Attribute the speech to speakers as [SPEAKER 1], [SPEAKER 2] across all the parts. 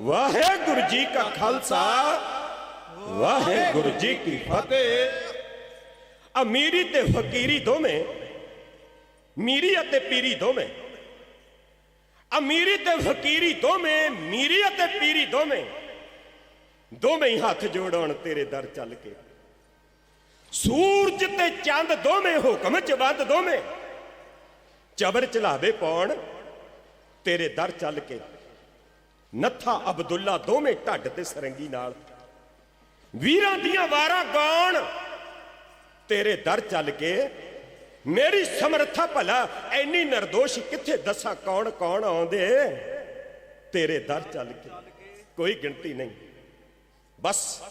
[SPEAKER 1] ਵਾਹਿਗੁਰੂ ਜੀ ਕਾ ਖਾਲਸਾ, ਵਾਹਿਗੁਰੂ ਜੀ ਕੀ ਫਤਿਹ। ਅਮੀਰੀ ਤੇ ਫਕੀਰੀ ਦੋਵੇਂ, ਮੀਰੀ ਅਤੇ ਪੀਰੀ ਦੋਵੇਂ। ਅਮੀਰੀ ਤੇ ਫਕੀਰੀ ਦੋਵੇਂ, ਮੀਰੀ ਅਤੇ ਪੀਰੀ ਦੋਵੇਂ। ਦੋਵੇਂ ਹੀ ਹੱਥ ਜੋੜਾਉਣ ਤੇਰੇ ਦਰ ਚੱਲ ਕੇ। ਸੂਰਜ ਤੇ ਚੰਦ ਦੋਵੇਂ ਹੁਕਮ ਚ ਵੱਧ ਦੋਵੇਂ। ਚਬਰ ਚਲਾਵੇ ਪਾਉਣ ਤੇਰੇ ਦਰ ਚੱਲ ਕੇ। ਨੱਥਾ ਅਬਦੁੱਲਾ ਦੋਵੇਂ ਢੱਡ ਤੇ ਸਰੰਗੀ ਨਾਲ। ਵੀਰਾਂ ਦੀਆਂ ਵਾਰਾਂ ਗਾਉਣ। ਤੇਰੇ ਦਰ ਚੱਲ ਕੇ ਮੇਰੀ ਸਮਰੱਥਾ ਭਲਾ, ਐਨੀ ਨਿਰਦੋਸ਼ ਕਿੱਥੇ ਦੱਸਾਂ ਕੌਣ ਕੌਣ ਆਉਂਦੇ? ਤੇਰੇ ਦਰ ਚੱਲ ਕੇ ਕੋਈ ਗਿਣਤੀ ਨਹੀਂ। ਬਸ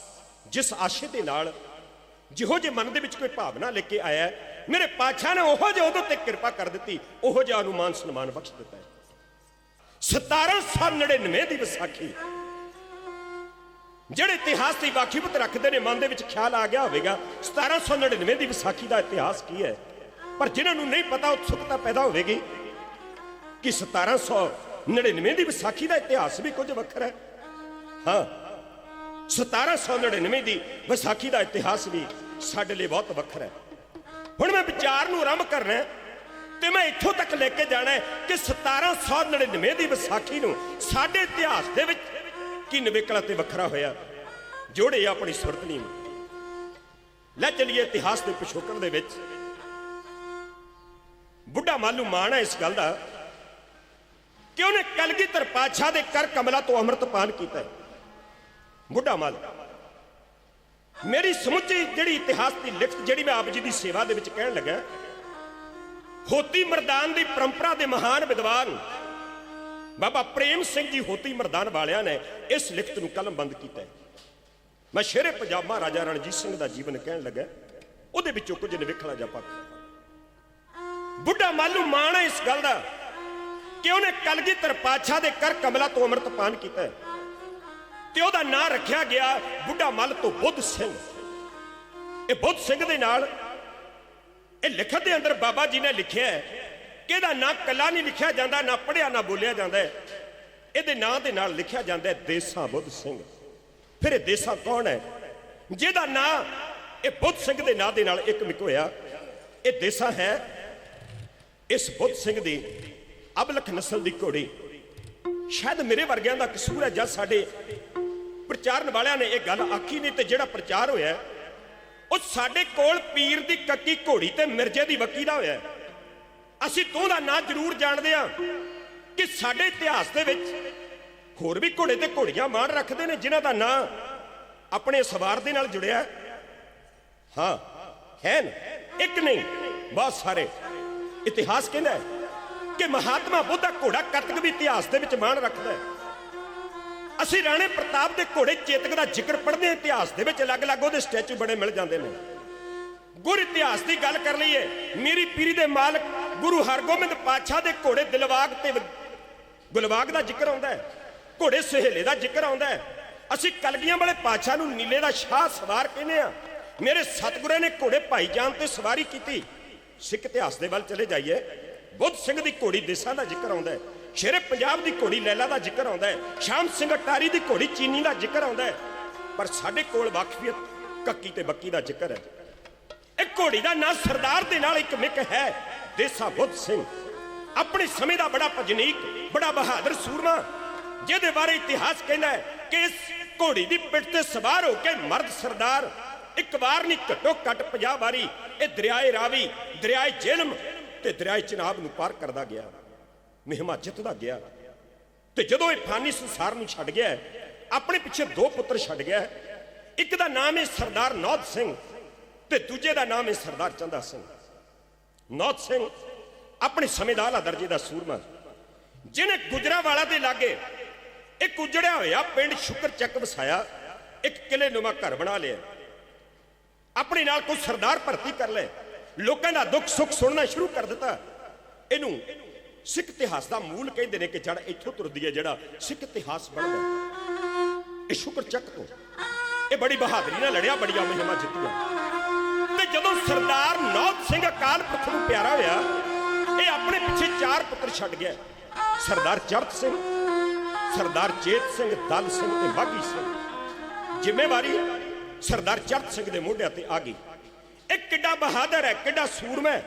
[SPEAKER 1] ਜਿਸ ਆਸ਼ੇ ਦੇ ਨਾਲ ਜਿਹੋ ਜੇ ਮਨ ਦੇ ਵਿੱਚ ਕੋਈ ਭਾਵਨਾ ਲੈ ਕੇ ਆਇਆ, ਮੇਰੇ ਪਾਤਸ਼ਾਹ ਨੇ ਉਹੋ ਜਿਹਾ ਉਹਦੇ ਤੇ ਕਿਰਪਾ ਕਰ ਦਿੱਤੀ, ਉਹੋ ਜਿਹਾ ਅਨੁਮਾਨ ਸਨਮਾਨ ਬਖਸ਼ ਦਿੱਤਾ 1799 ਦੀ ਵਿਸਾਖੀ। ਜਿਹੜੇ ਇਤਿਹਾਸ ਦੀ ਵਾਕਿਫਤ ਰੱਖਦੇ ਨੇ, ਮਨ ਦੇ ਵਿੱਚ ਖਿਆਲ ਆ ਗਿਆ ਹੋਵੇਗਾ 1799 ਦੀ ਵਿਸਾਖੀ ਦਾ ਇਤਿਹਾਸ ਕੀ ਹੈ? ਪਰ ਜਿਨ੍ਹਾਂ ਨੂੰ ਨਹੀਂ ਪਤਾ, ਉਤਸੁਕਤਾ ਪੈਦਾ ਹੋਵੇਗੀ ਕਿ 1799 ਦੀ ਵਿਸਾਖੀ ਦਾ ਇਤਿਹਾਸ ਵੀ ਕੁਝ ਵੱਖਰਾ ਹੈ। ਹਾਂ 1799 ਦੀ ਵਿਸਾਖੀ ਦਾ ਇਤਿਹਾਸ ਵੀ ਸਾਡੇ ਲਈ ਬਹੁਤ ਵੱਖਰਾ ਹੈ। ਹੁਣ ਮੈਂ ਵਿਚਾਰ ਨੂੰ ਆਰੰਭ ਕਰਨਾ ਹੈ ਤੇ ਮੈਂ ਇੱਥੋਂ ਤੱਕ ਲੈ ਕੇ ਜਾਣਾ ਹੈ ਕਿ 1799 ਦੀ ਵਿਸਾਖੀ ਨੂੰ ਸਾਡੇ ਇਤਿਹਾਸ ਦੇ ਵਿੱਚ ਕੀ ਨਿਵੇਕਲਾ ਤੇ ਵੱਖਰਾ ਹੋਇਆ। ਜੋੜੇ ਆਪਣੀ ਸੁਰਤਨੀ ਨੂੰ ਲੈ ਚਲੀਏ ਇਤਿਹਾਸ ਦੇ ਪਿਛੋਕੜ ਦੇ ਵਿੱਚ। ਬੁੱਢਾ ਮਾਲੂ ਮਾਣ ਹੈ ਇਸ ਗੱਲ ਦਾ ਕਿ ਉਹਨੇ ਕਲਗੀਧਰ ਪਾਤਸ਼ਾਹ ਦੇ ਕਰ ਕਮਲਾ ਤੋਂ ਅੰਮ੍ਰਿਤਪਾਨ ਕੀਤਾ ਬੁੱਢਾ ਮਾਲ, ਮੇਰੀ ਸਮੁੱਚੀ ਜਿਹੜੀ ਇਤਿਹਾਸ ਦੀ ਲਿਖਤ ਜਿਹੜੀ ਮੈਂ ਆਪ ਜੀ ਦੀ ਸੇਵਾ ਦੇ ਵਿੱਚ ਕਹਿਣ ਲੱਗਾ ਹੋਤੀ ਮਰਦਾਨ ਦੀ ਪਰੰਪਰਾ ਦੇ ਮਹਾਨ ਵਿਦਵਾਨ ਬਾਬਾ ਪ੍ਰੇਮ ਸਿੰਘ ਜੀ ਹੋਤੀ ਮਰਦਾਨ ਵਾਲਿਆਂ ਨੇ ਇਸ ਲਿਖਤ ਨੂੰ ਕਲਮਬੰਦ ਕੀਤਾ ਮੈਂ ਸ਼ੇਰੇ ਪੰਜਾਬ ਰਾਜਾ ਰਣਜੀਤ ਸਿੰਘ ਦਾ ਜੀਵਨ ਕਹਿਣ ਲੱਗਾ, ਉਹਦੇ ਵਿੱਚੋਂ ਕੁਝ ਨਿਵੇਖਣਾ ਜਾ ਪੱਕ ਬੁੱਢਾ ਮਾਲੂ ਮਾਣ ਹੈ ਇਸ ਗੱਲ ਦਾ ਕਿ ਉਹਨੇ ਕਲਗੀਧਰ ਪਾਤਸ਼ਾਹ ਦੇ ਕਰ ਕਮਲਾ ਤੋਂ ਅੰਮ੍ਰਿਤ ਪਾਨ ਕੀਤਾ ਤੇ ਉਹਦਾ ਨਾਂ ਰੱਖਿਆ ਗਿਆ ਬੁੱਢਾ ਮੱਲ ਤੋਂ ਬੁੱਧ ਸਿੰਘ। ਇਹ ਬੁੱਧ ਸਿੰਘ ਦੇ ਨਾਲ ਇਹ ਲਿਖਤ ਦੇ ਅੰਦਰ ਬਾਬਾ ਜੀ ਨੇ ਲਿਖਿਆ ਹੈ ਕਿ ਇਹਦਾ ਨਾਂ ਕੱਲਾ ਨਹੀਂ ਲਿਖਿਆ ਜਾਂਦਾ, ਨਾ ਪੜਿਆ ਨਾ ਬੋਲਿਆ ਜਾਂਦਾ ਇਹਦੇ ਨਾਂ ਦੇ ਨਾਲ ਲਿਖਿਆ ਜਾਂਦਾ ਦੇਸਾਂ ਬੁੱਧ ਸਿੰਘ। ਫਿਰ ਇਹ ਦੇਸਾਂ ਕੌਣ ਹੈ? ਜਿਹਦਾ ਨਾਂ ਇਹ ਬੁੱਧ ਸਿੰਘ ਦੇ ਨਾਂ ਦੇ ਨਾਲ ਇੱਕ ਮਿਕ ਹੋਇਆ। ਇਹ ਦੇਸਾਂ ਹੈ ਇਸ ਬੁੱਧ ਸਿੰਘ ਦੀ ਅਬਲਖ ਨਸਲ ਦੀ ਘੋੜੀ। ਸ਼ਾਇਦ ਮੇਰੇ ਵਰਗਿਆਂ ਦਾ ਕਸੂਰ ਹੈ ਜਦ ਸਾਡੇ ਪ੍ਰਚਾਰਨ ਵਾਲਿਆਂ ਨੇ ਇਹ ਗੱਲ ਆਖੀ ਨਹੀਂ ਤੇ ਜਿਹੜਾ ਪ੍ਰਚਾਰ ਹੋਇਆ ਉਹ ਸਾਡੇ ਕੋਲ ਪੀਰ ਦੀ ਕੱਕੀ ਘੋੜੀ ਤੇ ਮਿਰਜ਼ੇ ਦੀ ਵੱਕੀ ਦਾ ਹੋਇਆ। ਅਸੀਂ ਤੋਂ ਦਾ ਨਾਂ ਜ਼ਰੂਰ ਜਾਣਦੇ ਹਾਂ ਕਿ ਸਾਡੇ ਇਤਿਹਾਸ ਦੇ ਵਿੱਚ ਹੋਰ ਵੀ ਘੋੜੇ ਤੇ ਘੋੜੀਆਂ ਮਾਣ ਰੱਖਦੇ ਨੇ ਜਿਨ੍ਹਾਂ ਦਾ ਨਾਂ ਆਪਣੇ ਸਵਾਰ ਦੇ ਨਾਲ ਜੁੜਿਆ ਹਾਂ। ਹੈ ਨਾ? ਇੱਕ ਨਹੀਂ, ਬਹੁਤ ਸਾਰੇ। ਇਤਿਹਾਸ ਕਹਿੰਦਾ ਕਿ ਮਹਾਤਮਾ ਬੁੱਧ ਦਾ ਘੋੜਾ ਕੱਤਕ ਵੀ ਇਤਿਹਾਸ ਦੇ ਵਿੱਚ ਮਾਣ ਰੱਖਦਾ ਹੈ। ਅਸੀਂ ਰਾਣੇ ਪ੍ਰਤਾਪ ਦੇ ਘੋੜੇ ਚੇਤਕ ਦਾ ਜ਼ਿਕਰ ਪੜ੍ਹਦੇ ਇਤਿਹਾਸ ਦੇ ਵਿੱਚ ਅਲੱਗ-ਅਲੱਗ ਉਹਦੇ ਸਟੈਚੂ ਬੜੇ ਮਿਲ ਜਾਂਦੇ ਨੇ। ਗੁਰ ਇਤਿਹਾਸ ਦੀ ਗੱਲ ਕਰ ਲਈਏ, ਮੇਰੀ ਪੀਰੀ ਦੇ ਮਾਲਕ ਗੁਰੂ ਹਰਗੋਬਿੰਦ ਪਾਤਸ਼ਾਹ ਦੇ ਘੋੜੇ ਦਿਲਵਾਗ ਤੇ ਗੁਲਵਾਗ ਦਾ ਜ਼ਿਕਰ ਆਉਂਦਾ ਹੈ, ਘੋੜੇ ਸੁਹੇਲੇ ਦਾ ਜ਼ਿਕਰ ਆਉਂਦਾ ਹੈ। ਅਸੀਂ ਕਲਗੀਆਂ ਵਾਲੇ ਪਾਤਸ਼ਾਹ ਨੂੰ ਨੀਲੇ ਦਾ ਸ਼ਾਹ ਸਵਾਰ ਕਹਿੰਦੇ ਆ ਮੇਰੇ ਸਤਿਗੁਰਾਂ ਨੇ ਘੋੜੇ ਭਾਈਜਾਨ ਤੇ ਸਵਾਰੀ ਕੀਤੀ। ਸਿੱਖ ਇਤਿਹਾਸ ਦੇ ਵੱਲ ਚਲੇ ਜਾਈਏ, ਬੁੱਧ ਸਿੰਘ ਦੀ ਘੋੜੀ ਦੇਸਾਂ ਦਾ ਜ਼ਿਕਰ ਆਉਂਦਾ ਹੈ। ਸ਼ੇਰੇ ਪੰਜਾਬ ਦੀ ਘੋੜੀ ਲੈਲਾ ਦਾ ਜ਼ਿਕਰ ਆਉਂਦਾ ਹੈ। ਸ਼ਾਮ ਸਿੰਘ ਅਟਾਰੀ ਦੀ ਘੋੜੀ ਚੀਨੀ ਦਾ ਜ਼ਿਕਰ ਆਉਂਦਾ ਹੈ। ਪਰ ਸਾਡੇ ਕੋਲ ਵਾਕਫੀਅਤ ਕੱਕੀ ਤੇ ਬੱਕੀ ਦਾ ਜ਼ਿਕਰ ਹੈ। ਇਹ ਘੋੜੀ ਦਾ ਨਾਂ ਸਰਦਾਰ ਦੇ ਨਾਲ ਇੱਕ ਮਿਕ ਹੈ, ਦੇਸਾ ਬੁੱਧ ਸਿੰਘ। ਆਪਣੇ ਸਮੇਂ ਦਾ ਬੜਾ ਭਜਨੀਕ, ਬੜਾ ਬਹਾਦਰ ਸੂਰਮਾ, ਜਿਹਦੇ ਬਾਰੇ ਇਤਿਹਾਸ ਕਹਿੰਦਾ ਹੈ ਕਿ ਇਸ ਘੋੜੀ ਦੀ ਪਿੱਠ ਤੇ ਸਵਾਰ ਹੋ ਕੇ ਮਰਦ ਸਰਦਾਰ, ਇੱਕ ਵਾਰ ਨਹੀਂ ਘੱਟੋ ਘੱਟ 50 ਵਾਰੀ ਇਹ ਦਰਿਆਏ ਰਾਵੀ, ਦਰਿਆਏ ਜੇਲਮ ਤੇ ਦਰਿਆਏ ਚਨਾਬ ਨੂੰ ਪਾਰ ਕਰਦਾ ਗਿਆ। ਮਹਿਮਾ ਜਿੱਤਦਾ ਗਿਆ ਤੇ ਜਦੋਂ ਇਹ ਫਾਨੀ ਸੰਸਾਰ ਨੂੰ ਛੱਡ ਗਿਆ ਆਪਣੇ ਪਿੱਛੇ ਦੋ ਪੁੱਤਰ ਛੱਡ ਗਿਆ ਇੱਕ ਦਾ ਨਾਮ ਹੈ ਸਰਦਾਰ ਨੌਤ ਸਿੰਘ ਤੇ ਦੂਜੇ ਦਾ ਨਾਮ ਹੈ ਸਰਦਾਰ ਚੰਦਾ ਸਿੰਘ। ਨੌਤ ਸਿੰਘ ਆਪਣੇ ਸਮੇਂ ਦਾ ਆਲਾ ਦਰਜੇ ਦਾ ਸੂਰਮਾ, ਜਿਹਨੇ ਗੁਜਰਾਵਾਲਾ ਦੇ ਲਾਗੇ ਇੱਕ ਉਜੜਿਆ ਹੋਇਆ ਪਿੰਡ ਸ਼ੁਕਰ ਚੱਕ ਵਸਾਇਆ, ਇੱਕ ਕਿਲੇ ਨੁਮਾ ਘਰ ਬਣਾ ਲਿਆ। ਆਪਣੇ ਨਾਲ ਕੋਈ ਸਰਦਾਰ ਭਰਤੀ ਕਰ ਲੈ ਲੋਕਾਂ ਦਾ ਦੁੱਖ ਸੁੱਖ ਸੁਣਨਾ ਸ਼ੁਰੂ ਕਰ ਦਿੱਤਾ। ਇਹਨੂੰ ਸਿੱਖ ਇਤਿਹਾਸ ਦਾ ਮੂਲ ਕਹਿੰਦੇ ਨੇ ਕਿ ਜੜ ਇੱਥੋਂ ਤੁਰਦੀ ਹੈ, ਜਿਹੜਾ ਸਿੱਖ ਇਤਿਹਾਸ ਬਣਦਾ ਇਹ ਸ਼ੁਕਰ ਚੱਕ ਤੋਂ। ਇਹ ਬੜੀ ਬਹਾਦਰੀ ਨਾਲ ਲੜਿਆ, ਬੜੀਆਂ ਮਹਿਮਾ ਜਿੱਤੀਆਂ। ਤੇ ਜਦੋਂ ਸਰਦਾਰ ਨੌਤ ਸਿੰਘ ਅਕਾਲ ਪੁਰਖ ਨੂੰ ਪਿਆਰਾ ਹੋਇਆ, ਇਹ ਆਪਣੇ ਪਿੱਛੇ ਚਾਰ ਪੁੱਤਰ ਛੱਡ ਗਿਆ। ਸਰਦਾਰ ਚਰਤ ਸਿੰਘ, ਸਰਦਾਰ ਚੇਤ ਸਿੰਘ, ਦਲ ਸਿੰਘ ਤੇ ਬਾਗੀ ਸਿੰਘ। ਜ਼ਿੰਮੇਵਾਰੀ ਸਰਦਾਰ ਚਰਤ ਸਿੰਘ ਦੇ ਮੋਢਿਆਂ ਤੇ ਆ ਗਈ। ਇਹ ਕਿੱਡਾ ਬਹਾਦਰ ਹੈ, ਕਿੱਡਾ ਸੂਰਮਾ ਹੈ।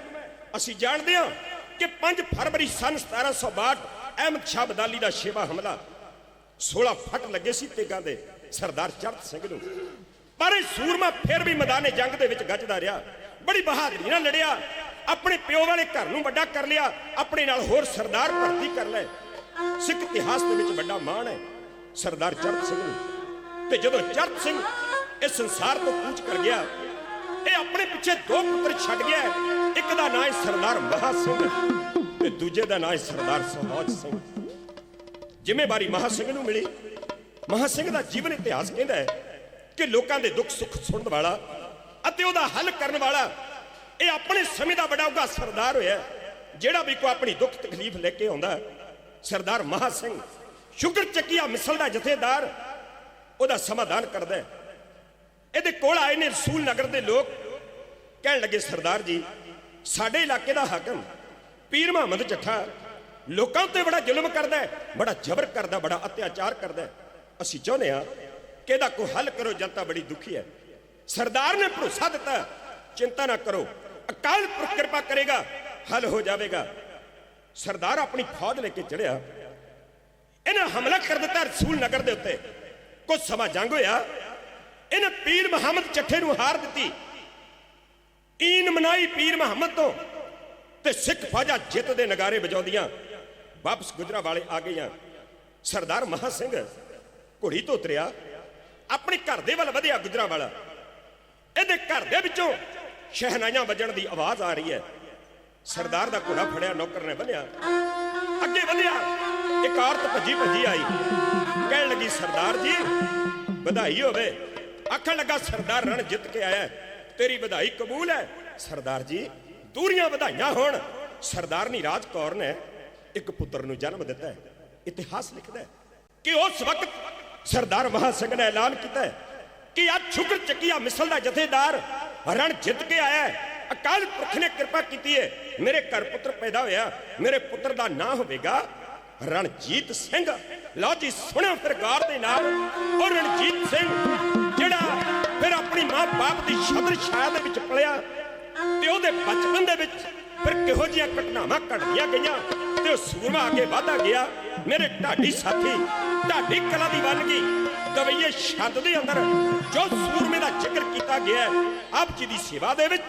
[SPEAKER 1] ਅਸੀਂ ਜਾਣਦੇ ਹਾਂ ਕਿ 5 ਫਰਵਰੀ ਸਨ 1762 ਅਹਿਮਦ ਸ਼ਾਹ ਬਦਾਲੀ ਦਾ ਸ਼ੇਵਾ ਹਮਲਾ। 16 ਫੱਟ ਲੱਗੇ ਸੀ ਤੇਗਾਂ ਦੇ ਸਰਦਾਰ ਚਰਤ ਸਿੰਘ ਨੂੰ। ਪਰ ਸੂਰਮਾ ਫਿਰ ਵੀ ਮੈਦਾਨੇ ਜੰਗ ਦੇ ਵਿੱਚ ਗੱਜਦਾ ਰਿਹਾ। ਬੜੀ ਬਹਾਦਰੀ ਨਾਲ ਲੜਿਆ। ਆਪਣੇ ਪਿਓ ਵਾਲੇ ਘਰ ਨੂੰ ਵੱਡਾ ਕਰ ਲਿਆ। ਆਪਣੇ ਨਾਲ ਹੋਰ ਸਰਦਾਰ ਭਰਤੀ ਕਰ ਲਏ। ਸਿੱਖ ਇਤਿਹਾਸ ਦੇ ਵਿੱਚ ਵੱਡਾ ਮਾਣ ਹੈ ਸਰਦਾਰ ਚਰਤ ਸਿੰਘ ਨੂੰ। ਤੇ ਜਦੋਂ ਚਰਤ ਸਿੰਘ ਇਸ ਸੰਸਾਰ ਤੋਂ ਕੂਚ ਕਰ ਗਿਆ ਇਹ ਆਪਣੇ ਪਿੱਛੇ ਦੋ ਪੁੱਤਰ ਛੱਡ ਗਿਆ ਇੱਕ ਦਾ ਨਾਂ ਹੈ ਸਰਦਾਰ ਮਹਾ ਸਿੰਘ ਤੇ ਦੂਜੇ ਦਾ ਨਾਂ ਹੈ ਸਰਦਾਰ ਸਹੌਜ ਸਿੰਘ। ਜ਼ਿੰਮੇਵਾਰੀ ਮਹਾ ਸਿੰਘ ਨੂੰ ਮਿਲੀ। ਮਹਾ ਸਿੰਘ ਦਾ ਜੀਵਨ ਇਤਿਹਾਸ ਕਹਿੰਦਾ ਹੈ ਕਿ ਲੋਕਾਂ ਦੇ ਦੁੱਖ ਸੁੱਖ ਸੁਣਨ ਵਾਲਾ ਅਤੇ ਉਹਦਾ ਹੱਲ ਕਰਨ ਵਾਲਾ, ਇਹ ਆਪਣੇ ਸਮੇਂ ਦਾ ਬੜਾ ਉਗਾ ਸਰਦਾਰ ਹੋਇਆ ਜਿਹੜਾ ਵੀ ਕੋਈ ਆਪਣੀ ਦੁੱਖ ਤਕਲੀਫ ਲੈ ਕੇ ਆਉਂਦਾ ਸਰਦਾਰ ਮਹਾ ਸਿੰਘ ਸ਼ੁਗਰ ਚੱਕੀਆ ਮਿਸਲ ਦਾ ਜਥੇਦਾਰ ਉਹਦਾ ਸਮਾਧਾਨ ਕਰਦਾ ਹੈ। ਇਹਦੇ ਕੋਲ ਆਏ ਨੇ ਰਸੂਲ ਨਗਰ ਦੇ ਲੋਕ। ਕਹਿਣ ਲੱਗੇ, ਸਰਦਾਰ ਜੀ, ਸਾਡੇ ਇਲਾਕੇ ਦਾ ਹਾਕਮ ਪੀਰ ਮੁਹੰਮਦ ਜੱਠਾ ਲੋਕਾਂ ਉੱਤੇ ਬੜਾ ਜ਼ੁਲਮ ਕਰਦਾ ਹੈ, ਬੜਾ ਜ਼ਬਰ ਕਰਦਾ, ਬੜਾ ਅਤਿਆਚਾਰ ਕਰਦਾ ਹੈ। ਅਸੀਂ ਚਾਹੁੰਦੇ ਹਾਂ ਕਿ ਇਹਦਾ ਕੋਈ ਹੱਲ ਕਰੋ, ਜਨਤਾ ਬੜੀ ਦੁਖੀ ਹੈ। ਸਰਦਾਰ ਨੇ ਭਰੋਸਾ ਦਿੱਤਾ, ਚਿੰਤਾ ਨਾ ਕਰੋ, ਅਕਾਲ ਪੁਰਖ ਕਿਰਪਾ ਕਰੇਗਾ, ਹੱਲ ਹੋ ਜਾਵੇਗਾ। ਸਰਦਾਰ ਆਪਣੀ ਫੌਜ ਲੈ ਕੇ ਚੜਿਆ। ਇਹਨਾਂ ਹਮਲਾ ਕਰ ਦਿੱਤਾ ਰਸੂਲ ਨਗਰ ਦੇ ਉੱਤੇ। ਕੁਝ ਸਮਾਂ ਜੰਗ ਹੋਇਆ ਇਹਨੇ ਪੀਰ ਮੁਹੰਮਦ ਚੱਠੇ ਨੂੰ ਹਾਰ ਦਿੱਤੀ। ਈਨ ਮਨਾਈ ਪੀਰ ਮੁਹੰਮਦ ਤੋਂ ਤੇ ਸਿੱਖ ਫੌਜਾਂ ਜਿੱਤ ਦੇ ਨਗਾਰੇ ਵਜਾਉਂਦੀਆਂ। ਵਾਪਸ ਗੁਜਰਾ ਵਾਲੇ ਆ ਗਈਆਂ। ਸਰਦਾਰ ਮਹਾ ਸਿੰਘ ਘੋੜੀ ਤੋਂ ਉਤਰਿਆ। ਆਪਣੇ ਘਰ ਦੇ ਵੱਲ ਵਧਿਆ ਗੁਜਰਾ ਵਾਲਾ ਇਹਦੇ ਘਰ ਦੇ ਵਿੱਚੋਂ ਸ਼ਹਿਨਾਈਆਂ ਵੱਜਣ ਦੀ ਆਵਾਜ਼ ਆ ਰਹੀ ਹੈ। ਸਰਦਾਰ ਦਾ ਘੋੜਾ ਫੜਿਆ, ਨੌਕਰ ਨੇ ਬੰਨਿਆ ਅੱਗੇ ਵਧਿਆ, ਇੱਕ ਔਰਤ ਭੱਜੀ ਭੱਜੀ ਆਈ। ਕਹਿਣ ਲੱਗੀ, ਸਰਦਾਰ ਜੀ, ਵਧਾਈ ਹੋਵੇ। ਆਖਣ ਲੱਗਾ, ਸਰਦਾਰ ਰਣ ਜਿੱਤ ਕੇ ਆਇਆ ਤੇਰੀ ਵਧਾਈ ਕਬੂਲ ਹੈ। ਸਰਦਾਰ ਜੀ, ਦੂਰੀਆਂ ਵਧਾਈਆਂ ਹੋਣ। ਸਰਦਾਰਨੀ ਰਾਜ ਕੌਰ ਨੇ ਇੱਕ ਪੁੱਤਰ ਨੂੰ ਜਨਮ ਦਿੱਤਾ ਹੈ, ਇਤਿਹਾਸ ਲਿਖਦਾ ਹੈ ਕਿ ਉਸ ਵਕਤ ਸਰਦਾਰ ਮਹਾ ਸਿੰਘ ਨੇ ਐਲਾਨ ਕੀਤਾ ਹੈ ਕਿ ਅੱਜ ਸ਼ੁਕਰ ਚੱਕੀਆ ਮਿਸਲ ਦਾ ਜਥੇਦਾਰ ਰਣ ਜਿੱਤ ਕੇ ਆਇਆ ਅਕਾਲ ਪੁਰਖ ਨੇ ਕਿਰਪਾ ਕੀਤੀ ਹੈ, ਮੇਰੇ ਘਰ ਪੁੱਤਰ ਪੈਦਾ ਹੋਇਆ, ਮੇਰੇ ਪੁੱਤਰ ਦਾ ਨਾਂ ਹੋਵੇਗਾ ਰਣਜੀਤ ਸਿੰਘ। ਲਓ ਜੀ, ਸੁਣਿਓ ਫਿਰ ਗੌਰ ਦੇ ਨਾਲ, ਉਹ ਰਣਜੀਤ ਸਿੰਘ ਬਾਪ ਦੀ ਸ਼ਬਦ ਛਾਇਆ ਦੇ ਵਿੱਚ ਪਲਿਆ ਤੇ ਉਹਦੇ ਬਚਪਨ ਦੇ ਵਿੱਚ ਫਿਰ ਕਿਹੋ ਜਿਹੀਆਂ ਘਟਨਾਵਾਂ ਘਟਦੀਆਂ ਗਈਆਂ ਤੇ ਉਹ ਸੂਰਮਾ ਅੱਗੇ ਵਧਦਾ ਗਿਆ। ਮੇਰੇ ਢਾਡੀ ਸਾਥੀ, ਢਾਡੀ ਕਲਾ ਦੀ ਬਣ ਗਈ ਗਵਈਏ ਛੱਤ ਦੇ ਅੰਦਰ ਜੋ ਸੂਰਮੇ ਦਾ ਜ਼ਿਕਰ ਕੀਤਾ ਗਿਆ ਆਪ ਜੀ ਦੀ ਸੇਵਾ ਦੇ ਵਿੱਚ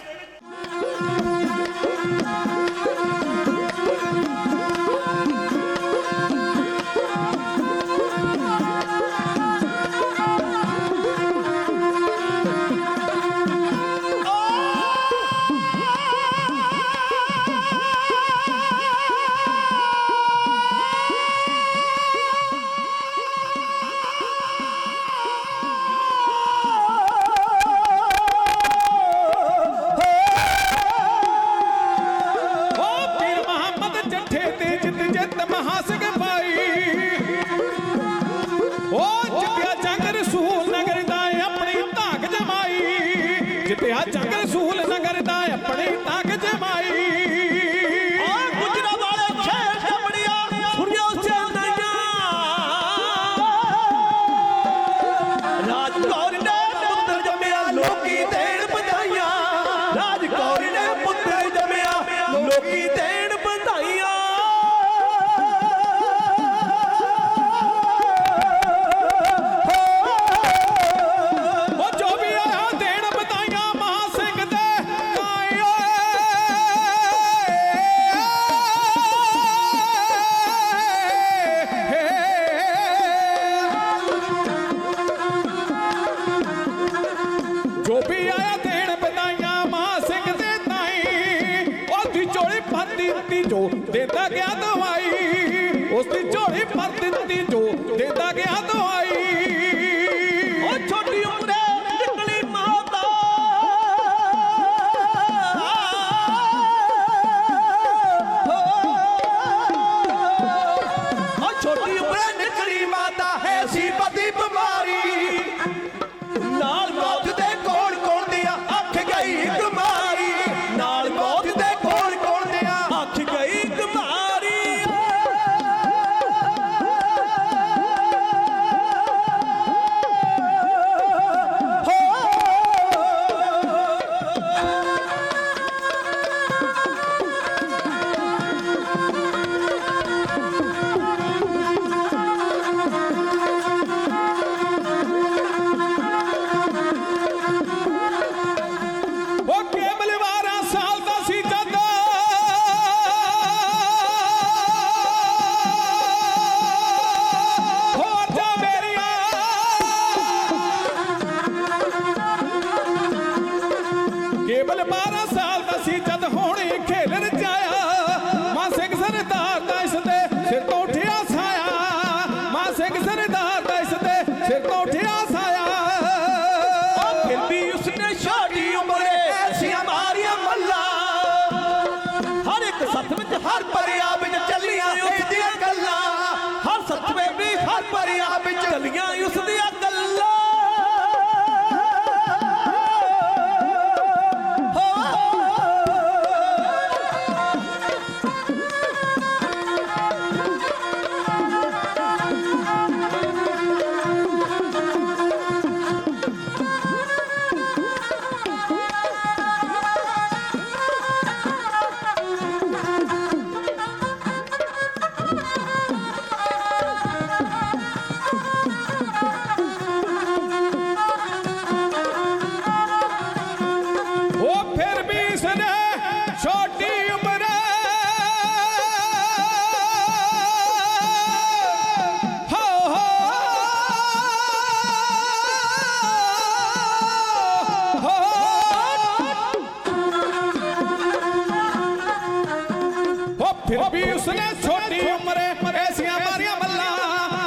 [SPEAKER 2] ਫਿਰ ਵੀ ਉਸਨੇ ਛੋਟੀ ਉਮਰੇ ਐਸੀਆਂ ਮਾਰੀਆਂ ਮੱਲਾਂ।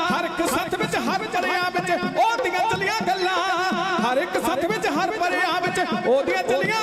[SPEAKER 2] ਹਰ ਇੱਕ ਸੱਥ ਵਿੱਚ ਹਰ ਚੜਿਆ ਵਿੱਚ ਉਹਦੀਆਂ ਚਲੀਆਂ ਗੱਲਾਂ। ਹਰ ਇੱਕ ਸੱਥ ਵਿੱਚ ਹਰ ਪਰਿਆ ਵਿੱਚ ਉਹਦੀਆਂ ਚਲੀਆਂ